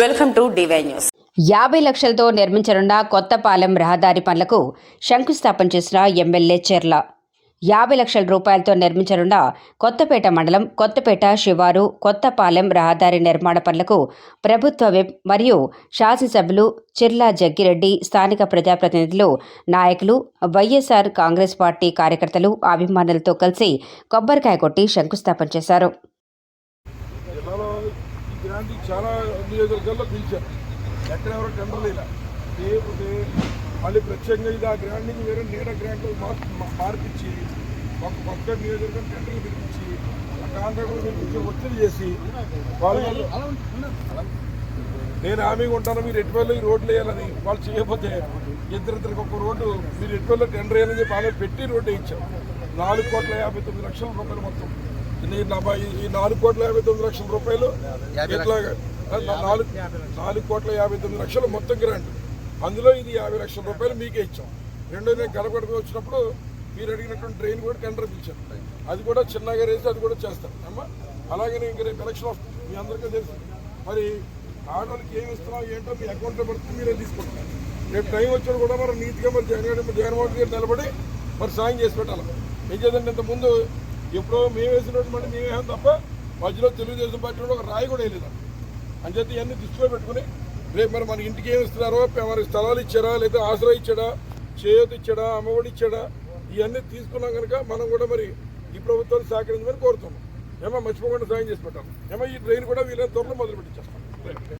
Welcome to DY news యాభై లక్షలతో నిర్మించనున్న కొత్తపాలెం రహదారి పనులకు శంకుస్థాపన చేసిన ఎమ్మెల్యే చెర్ల. యాభై లక్షల రూపాయలతో నిర్మించనున్న కొత్తపేట మండలం కొత్తపేట శివారు కొత్తపాలెం రహదారి నిర్మాణ పనులకు ప్రభుత్వ విప్ మరియు శాసనసభ్యులు చిర్లా జగ్గిరెడ్డి స్థానిక ప్రజాప్రతినిధులు నాయకులు వైఎస్ఆర్ కాంగ్రెస్ పార్టీ కార్యకర్తలు అభిమానులతో కలిసి కొబ్బరికాయ కొట్టి శంకుస్థాపన చేశారు. గ్రాంట్ చాలా నియోజకవర్గాల్లో పిలిచారు. ఎక్కడ ఎవరో టెండర్లు ఇలా లేకపోతే మళ్ళీ ప్రత్యేకంగా ఇది ఆ నుంచి వేరే నేడ గ్రాంట్ మార్పు మా- మార్పిచ్చి ఒక కొత్త నియోజకవర్గం టెండర్లు పిలిపించి ఆ కాంట్రాక్టులు పిలిపించి ఒత్తిడి చేసి వాళ్ళు నేను హామీగా ఉంటాను మీరు ఎటువల్లో ఈ రోడ్లు వేయాలని వాళ్ళు చేయకపోతే ఇద్దరిద్దరికి ఒక రోడ్డు మీరు ఎటువల్లో టెండర్ వేయాలని చెప్పి పెట్టి రోడ్డు ఇచ్చాం నాలుగు కోట్ల యాభై తొమ్మిది లక్షల రూపాయలు మొత్తం. ఈ నాలుగు కోట్ల యాభై తొమ్మిది లక్షల రూపాయలు నాలుగు నాలుగు కోట్ల యాభై తొమ్మిది లక్షలు మొత్తం గ్రాంట్. అందులో ఇది యాభై లక్షల రూపాయలు మీకే ఇచ్చాం. రెండో నేను గడపడకు వచ్చినప్పుడు మీరు అడిగినటువంటి ట్రైన్ కూడా టెండర్ ఇచ్చాను అది కూడా చిన్నగా వేసి అది కూడా చేస్తాను అమ్మా అలాగే ఇంకా రేపు ఎలక్షన్ వస్తుంది. మీ అందరికీ తెలుసు. మరి ఆడవాళ్ళకి ఏమి ఇస్తున్నాం ఏంటో మీ అకౌంట్లో పడుతుంది మీరే తీసుకుంటున్నారు రేపు టైం వచ్చిన కూడా మరి నీట్గా మరి జగన్ జగన్మోహన్ గారు నిలబడి మరి సాయం చేసి పెట్టాలి. ఏం చేద్దంటే ఇంతకుముందు ఎప్పుడో మేము వేసినటువంటి మళ్ళీ తప్ప మధ్యలో తెలుగుదేశం పార్టీ ఒక రాయి కూడా వేయలేదు. అని చెప్పి ఇవన్నీ దృష్టిలో పెట్టుకుని రేపు మరి మన ఇంటికి ఏమి ఇస్తున్నారో మరి స్థలాలు ఇచ్చారా లేదా ఆసరా ఇచ్చాడా చేయూత ఇచ్చాడా అమ్మఒడి ఇచ్చాడా ఇవన్నీ తీసుకున్నాం కనుక మనం కూడా మరి ఈ ప్రభుత్వాన్ని సహకరించమని కోరుతున్నాం. ఏమో మర్చిపోకుండా సాయం చేసి పెట్టాం ఏమో ఈ ట్రైన్ కూడా వీళ్ళని త్వరలో మొదలు పెట్టించేస్తాం